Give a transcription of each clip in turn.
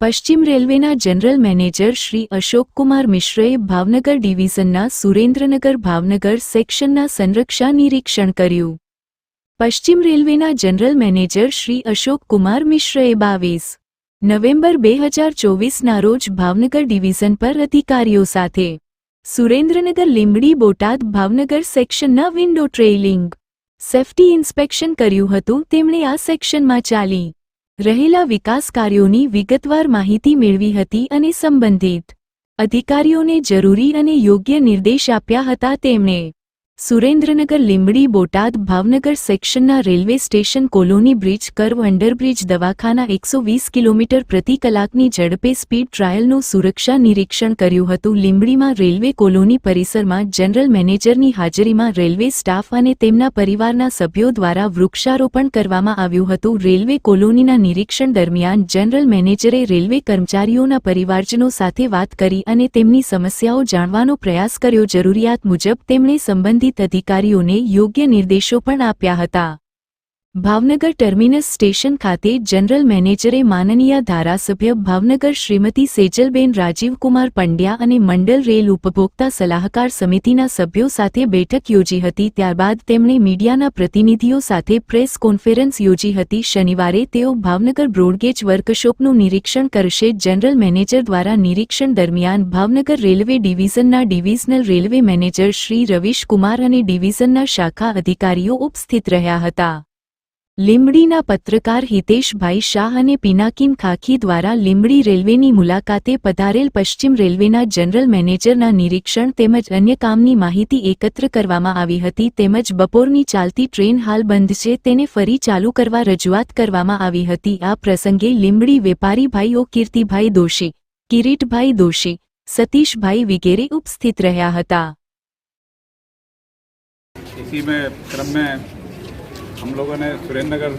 પશ્ચિમ રેલવેના general manager Shri Ashokkumar મિશ્રએ ભાવનગર ડિવિઝનના સુરેન્દ્રનગર ભાવનગર સેક્શનના સંરક્ષા નિરીક્ષણ કર્યું. પશ્ચિમ રેલવેના જનરલ મેનેજર શ્રી અશોકકુમાર મિશ્રએ બાવીસ નવેમ્બર બે હજાર ચોવીસના રોજ ભાવનગર ડિવિઝન પર અધિકારીઓ સાથે સુરેન્દ્રનગર લીંબડી બોટાદ ભાવનગર સેક્શનના વિન્ડો ટ્રેઇલિંગ સેફ્ટી ઇન્સ્પેક્શન કર્યું હતું, તેમણે આ સેક્શનમાં ચાલી રહેલા વિકાસ કાર્યોની વિગતવાર માહિતી મેળવી હતી અને સંબંધિત અધિકારીઓને જરૂરી અને યોગ્ય નિર્દેશ આપ્યા હતા તેમણે. Surendranagar Limbdi Botad Bhavnagar સેક્શનના railway station colony bridge curve underbridge દવાખાના એકસો વીસ કિલોમીટર પ્રતિ કલાકની ઝડપે સ્પીડ ટ્રાયલનું સુરક્ષા નિરીક્ષણ કર્યું હતું. લીંબડીમાં રેલવે કોલોની પરિસરમાં જનરલ મેનેજરની હાજરીમાં રેલવે સ્ટાફ અને તેમના પરિવારના સભ્યો દ્વારા વૃક્ષારોપણ કરવામાં આવ્યું હતું. રેલવે કોલોનીના નિરીક્ષણ દરમિયાન જનરલ મેનેજરે રેલવે કર્મચારીઓના પરિવારજનો સાથે વાત કરી અને તેમની સમસ્યાઓ જાણવાનો પ્રયાસ કર્યો. જરૂરિયાત મુજબ તેમણે સંબંધિત અધિકારીઓને યોગ્ય નિર્દેશો પણ આપ્યા હતા. ભાવનગર ટર્મિનસ સ્ટેશન ખાતે જનરલ મેનેજરે માનનીય ધારાસભ્ય ભાવનગર શ્રીમતી સેજલબેન રાજીવકુમાર પંડ્યા અને મંડલ રેલ ઉપભોક્તા સલાહકાર સમિતિના સભ્યો સાથે બેઠક યોજી હતી. ત્યારબાદ તેમણે મીડિયાના પ્રતિનિધિઓ સાથે પ્રેસ કોન્ફરન્સ યોજી હતી. શનિવારે તેઓ ભાવનગર બ્રોડગેજ વર્કશોપનું નિરીક્ષણ કરશે. જનરલ મેનેજર દ્વારા નિરીક્ષણ દરમિયાન Bhavnagar railway ડિવિઝનના divisional railway manager Shri Ravish Kumar અને ડિવિઝનના શાખા અધિકારીઓ ઉપસ્થિત રહ્યા હતા. લીંબડીના પત્રકાર હિતેશભાઈ શાહ અને પિનાકીન ખાખી દ્વારા લીમડી રેલવેની મુલાકાતે પધારેલ પશ્ચિમ રેલવેના જનરલ મેનેજરના નિરીક્ષણ તેમજ અન્ય કામની માહિતી એકત્ર કરવામાં આવી હતી તેમજ બપોરની ચાલતી ટ્રેન હાલ બંધ છે તેને ફરી ચાલુ કરવા રજૂઆત કરવામાં આવી હતી. આ પ્રસંગે લીંબડી વેપારીભાઈઓ કીર્તિભાઈ દોશી, કિરીટભાઈ દોશી, સતીશભાઈ વિગેરે ઉપસ્થિત રહ્યા હતા. हम लोगों ने सुरेंद्र नगर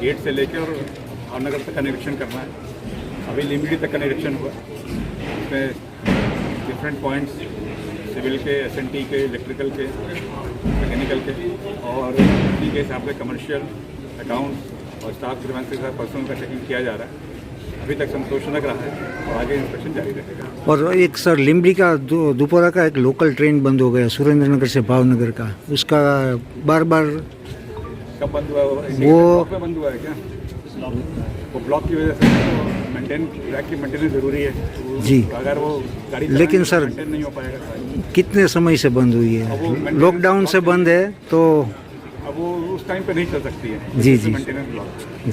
गेट से लेकर और भावनगर तक का निरीक्षण करना है। अभी लिमिटी तक का निरीक्षण हुआ। उसमें डिफरेंट पॉइंट्स सिविल के एसएनटी के इलेक्ट्रिकल के मैकेनिकल के और उसी के हिसाब से कमर्शियल अकाउंट्स और स्टाफ के साथ पर्सनल का चेकिंग किया जा रहा है। अभी तक संतोषजनक रहा है और आगे इंस्पेक्शन जारी रहेगा। और एक सर लिमड़ी का दोपहर का एक लोकल ट्रेन बंद हो गया, सुरेंद्रनगर से भावनगर का। उसका बार बार कब बंद हुआ है वो- में बंद हुआ है क्या? वो ब्लॉक की वजह से मेंटेन ट्रैक की मेंटेनेंस ज़रूरी है। जी। अगर वो गाड़ी लेकिन सर- मेंटेन नहीं हो पाएगा कितने समय से बंद हुई है? लॉकडाउन से बंद है तो अब वो उस टाइम पे नहीं चल सकती है। जी, जी। मेंटेनेंस ब्लॉक जी